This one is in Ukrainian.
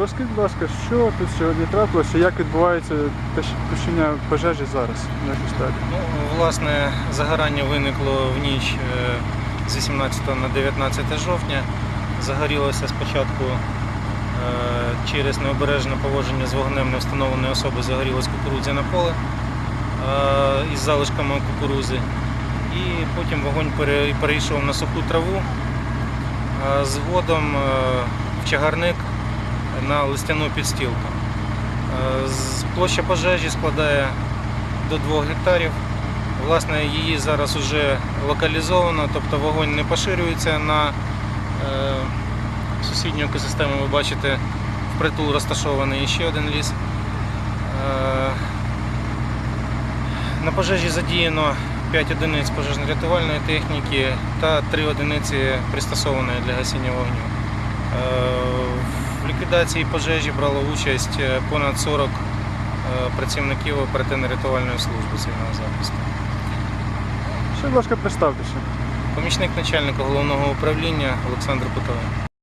Розкажіть, будь ласка, що тут сьогодні трапилося, як відбувається тушіння пожежі зараз на Кишталі? Ну, власне, загорання виникло в ніч е, з 18 на 19 жовтня. Загорілося спочатку е, через необережне поводження з вогнем невстановленої особи загорілось кукурудзяне поле е, із залишками кукурудзи. І потім вогонь перейшов на суху траву. а Згодом е, в чагарник на листяну підстілку. Е, Площа пожежі складає до 2 гектарів. Власне, її зараз вже локалізовано, тобто вогонь не поширюється на е, сусідню екосистему. Ви бачите, впритул розташований ще один ліс. Е, на пожежі задіяно 5 одиниць пожежно-рятувальної техніки та 3 одиниці пристосованої для гасіння вогню. Ліквідації пожежі брало участь е, понад 40 е, працівників оперативно-рятувальної служби цивільного захисту. Ще, будь ласка, представтеся. Помічник начальника головного управління Олександр Путовий.